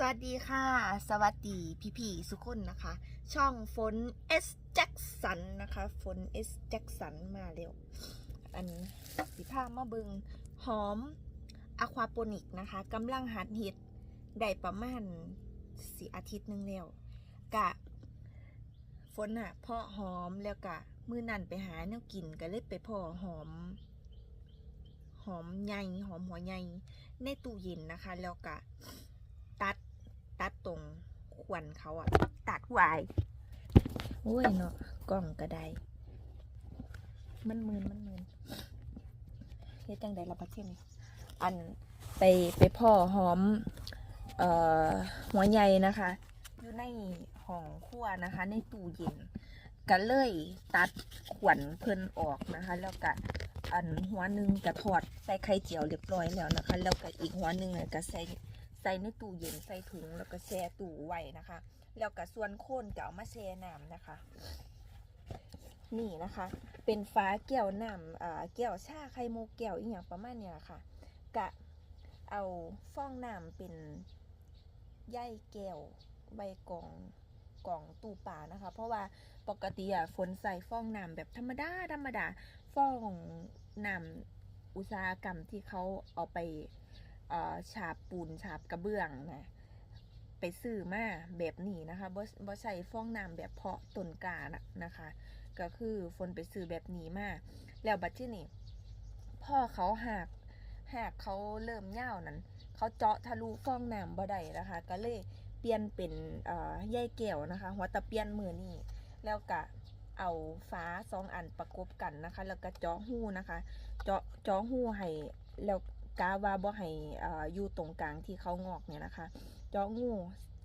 สวัสดีค่ะ สวัสดีพี่พี่ๆสุกคนนะคะ ช่องฝน S Jackson นนะคะฝน S Jackson มาเร็ว อันสิพามาเบิงหอมอะควาโปนิกนะคะกำลังหัดเห็ดได้ประมาณสี่อาทิตย์นึงแล้วกะฝนอะเพาะหอมแล้วกะมือนั่นไปหาแนวกินก็เลยไปพาะหอม หอมใหญ่หอมหัวใหญ่ในตู้เย็นนะคะ แล้วกะ ตัดตัดตรงขวัญเขาอะตัดไวายโอ้ยเนาะกล้องก็ไดมันมืนมันมืนเฮ็ดจังไดละประเทศนี้อันไปไปพ่อหอม เอ่อหัวใหญ่นะคะ อยู่ในห้องครัวนะคะ ในตู้เย็นก็เลยตัดขวัญเพิ่นออกนะคะ แล้วก็อันหัวหนึ่งกระถอดใส่ไข่เจียวเรียบร้อยแล้วนะคะ แล้วก็อีกหัวหนึ่งก็ใส่ ส่ในตู้เย็นใส่ถุงแล้วก็แช่ตู้ไว้นะคะ แล้วก็ส่วนโคนก็เอามาแช่น้ำนะคะ นี่นะคะ เป็นฟ้าแก้วน้ำอ่าแก้วชาไข่มุกแก้วอีหยังประมาณเนี้ยค่ะกะเอาฟองน้ำเป็นใยแก้วใบกองกล่องตู้ปลานะคะ เพราะว่าปกติอะฝนใส่ฟองน้ำแบบธรรมดาธรรมดาฟองน้ำอุตสาหกรรมที่เขาเอาไป ฉาบปูนฉาบกระเบื้องนะไปซื้อมาแบบนี้นะคะบ่บ่ใส่ฟองน้ำแบบเพาะต้นกานะนะคะ ก็คือฝนไปซื้อแบบนี้มาแล้วบัดที่นี่พ่อเขาหักหักเขาเริ่มเง่านั้นเขาเจาะทะลุฟองน้ำบ่ได้นะคะ ก็เลยเปลี่ยนเป็นเอ่อใยแก้วนะคะ หัวตะเปียนมือนี่แล้วก็เอาฟ้าสองอันประกบกันนะคะ แล้วก็เจาะหูนะคะ เจาะเจาะหูให้แล้ว กาว่าบ่ให้อ่อยู่ตรงกลางที่เขางอกเนี่ยนะคะ เจาะงู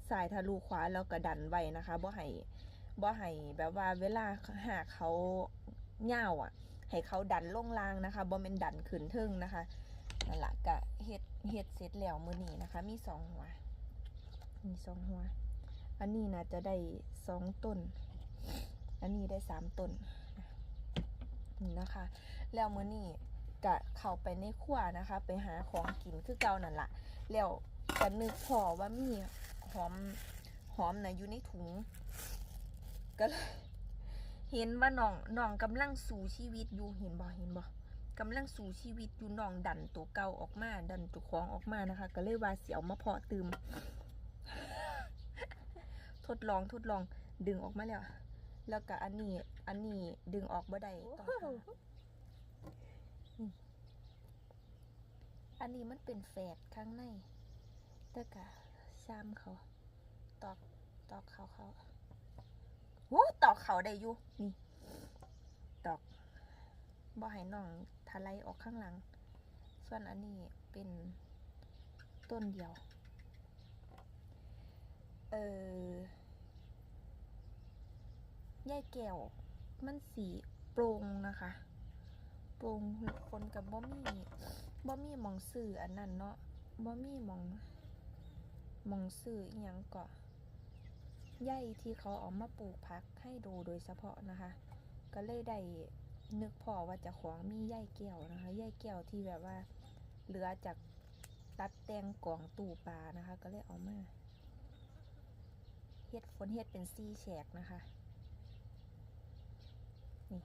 สายทะลุขวาแล้วก็ดันไว้นะคะบ่ให้บ่ให้แบบว่าเวลาหากเขาเหย่าอะ ให้เขาดันลงล่างนะคะบ่เป็นดันขึ้นทึ่งนะคะนั่นแหละกะเฮ็ดเฮ็ดเสร็จแล้วมือนี้นะคะ มีสองหัวมีสองหัว อันนี้น่าจะได้สองต้น อันนี้ได้สามต้นนี่นะคะ แล้วมือนี้ กะเข้าไปในครัวนะคะ ไปหาของกินคือเก่านั่นละแล้วก็นึกพอว่ามีหอมหอมนะอยู่ในถุง ก็เลยเห็นว่าน้องน้องกำลังสู่ชีวิตอยู่เห็นบ่เห็นบ่กำลังสู่ชีวิตอยู่น้องดันตัวเก่าออกมา ดันตัวของออกมานะคะ ก็เลยว่าเสียวมาเพาะตืมทดลองทดลองดึงออกมาแล้ว แล้วก็อันนี้อันนี้ดึงออกบ่ได้ต้องหานี่ อันนี้มันเป็นแฝดข้างในแต่กะซ้ำเขา ตอกตอกเขาเขาโอ้ตอกเขาได้อยู่นี่ตอกบ่ให้น้องทะไลออกข้างหลัง ส่วนอันนี้เป็นต้นเดียว เออย่ายแก้วมันสีโปร่งนะคะ โปร่งคนกับบ่มี บ่มีหมองสื่ออันนั้นเนาะบ่มีหมองหมองสื่ออีหยังกาะใยที่เขาเอามาปลูกพักให้ดูโดยเฉพาะนะคะ ก็เลยได้นึกพอว่าจะของมีใยแก้วนะคะใยแก้วที่แบบว่า เหลือจากตัดแต่งกล่องตู้ปลานะคะ ก็เลยเอามาเฮ็ดฝนเฮ็ดเป็นซี่แฉกนะคะ นี่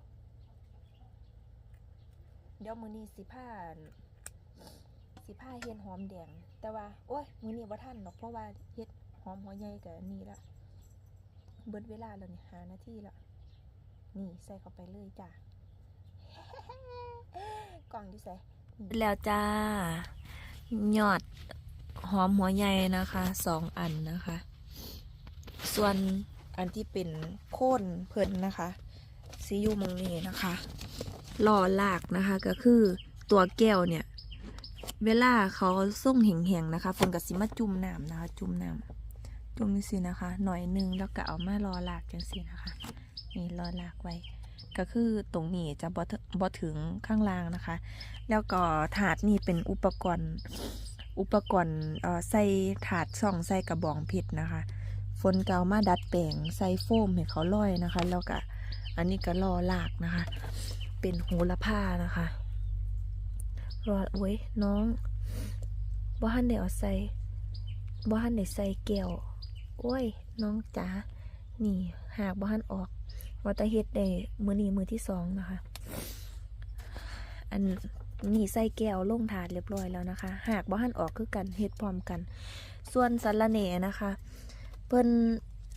เดี๋ยวมือนี้สิผ้า สิผ้าเฮ็ดหอมแดง แต่ว่า โอ้ยมือนี้ว่าท่านหรอกเพราะว่าเฮ็ดหอมหัวใหญ่กับนี่ละเบิดเวลาแล้วนี่หานาทีละนี่ใส่เข้าไปเลยจ้ะกล่องที่ใส่แล้วจ้า ยอดหอมหัวใหญ่นะคะสองอันนะคะ ส่วนอันที่เป็นโค่นเพิ่นนะคะซียูมงนี้นะคะหล่อลากนะคะก็คือตัวแก้วเนี่ย เวลาเขาส่งแห่งๆนะคะเพิ่นกับสิมาจุ่มน้ำนะคะ จุ่มน้ำตรงนี้สินะคะ หน่อยนึงแล้วก็เอามารอลากจังสินะคะนี่รอลากไว้ ก็คือตรงนี้จะบ่ถึบ่ถึงข้างล่างนะคะ แล้วก็ถาดนี่เป็นอุปกรณ์อุปกรณ์เอ่อใส่ถาดช่องใส่กระบองเพชรนะคะฝนเกามาดัดแปลงใส่โฟมให้เขาลอยนะคะ แล้วก็อันนี้ก็รอลากนะคะ เป็นโหระพานะคะ รอโอ้ยน้องบ่ทันได้เอาใส่บ่ทันได้ใส่แก้วโอ้ย น้องจ๋านี่หากบ่ทันออกว่าตะเฮ็ดได้มือนี้มือที่สองนะคะ อันนี่ใส่แก้วลงถาดเรียบร้อยแล้วนะคะ หากบ่ทันออกคือกันเฮ็ดพร้อมกัน ส่วนสะระแหน่นะคะ เพิ่น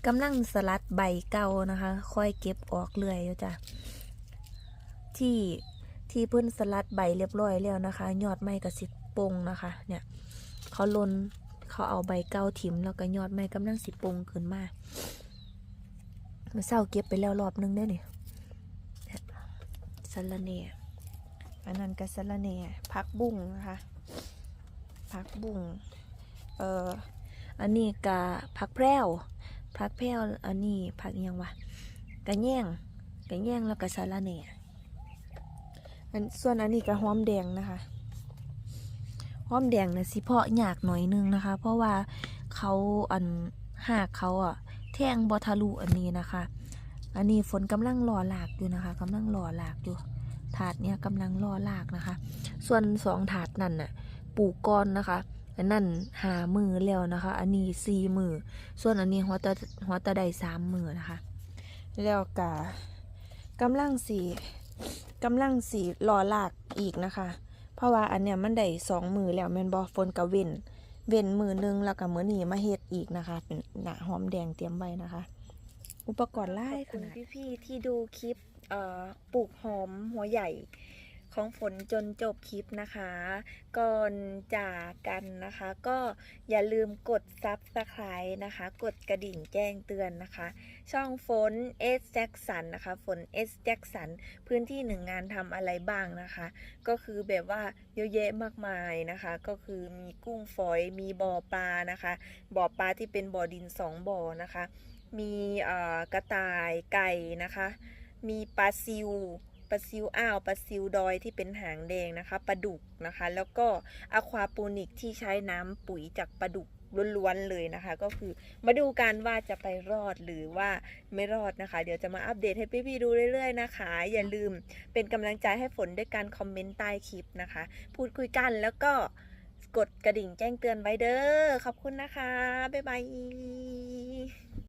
กำลังสลัดใบเก่านะคะ ค่อยเก็บออกเรื่อยจ้ะที่ ที่เพิ่นสลัดใบเรียบร้อยแล้วนะคะ ยอดไม้ก็สิปงนะคะ เนี่ยเขาลนเขาเอาใบเก่าถิ่มแล้วก็ยอดไม้กำลังสิปงขึ้นมาเมื่อเช้าเก็บไปแล้วรอบนึงได้เนี่ยสะระแหน่อันนั้นก็สะระแหน่พักบุ้งนะคะพักบุ้งเอ่ออันนี้กะพักแพรวพักแพรวอันนี้พักยังวะกะแย่งกะแย่งแล้วก็สะระแหน่ อันส่วนอันนี้ก็หอมแดงนะคะหอมแดงนะสิเพาะยากหน่อยนึงนะคะ เพราะว่าเขาอันหากเขาอะแทงบอทะลุอันนี้นะคะ อันนี้ฝนกำลังรอหลากอยู่นะคะกำลังรอหลากอยู่ ถาดเนี้ยกำลังรอหลากนะคะ ส่วนสองถาดนั่นน่ะปลูกก้อนนะคะอันนั่นหามือแล้วนะคะ อันนี้สี่มือ ส่วนอันนี้หัวตะหัวตะไดสามมือนะคะ แล้วกะกำลังสี กำลังสีรอลากอีกนะคะ เพราะว่าอันเนี้ยมันได้สองมือแล้วแมนบอฝนกะเว้นเว้นมือหนึงแล้วกับมือหนีมาเฮ็ดอีกนะคะ เป็นหนาหอมแดงเตรียมไว้นะคะ อุปกรณ์ไล่ขนาดพี่ๆที่ดูคลิปปลูกหอมหัวใหญ่ ของฝนจนจบคลิปนะคะ ก่อนจากกันนะคะ ก็อย่าลืมกดซับสไคร b ์นะคะ กดกระดิ่งแจ้งเตือนนะคะ ช่องฝนเอสแจ็คสันนะคะฝนเอสแจ็คสันพื้นที่หนึ่งงานทำอะไรบ้างนะคะ ก็คือแบบว่าเยอะแยะมากมายนะคะ ก็คือมีกุ้งฝอยมีบ่อปลานะคะ บ่อปลาที่เป็นบ่อดินสองบ่อนะคะ มีกระต่ายไก่นะคะ มีปลาซิว ปลาซิวอ้าวปลาซิวดอยที่เป็นหางแดงนะคะปลาดุกนะคะ แล้วก็อะควาโปนิกที่ใช้น้ำปุ๋ยจากปลาดุกล้วนๆเลยนะคะ ก็คือมาดูกันว่าจะไปรอดหรือว่าไม่รอดนะคะ เดี๋ยวจะมาอัปเดตให้พี่ๆดูเรื่อยๆนะคะ อย่าลืมเป็นกำลังใจให้ฝนด้วยการคอมเมนต์ใต้คลิปนะคะ พูดคุยกันแล้วก็กดกระดิ่งแจ้งเตือนไว้เด้อขอบคุณนะคะบ๊ายบาย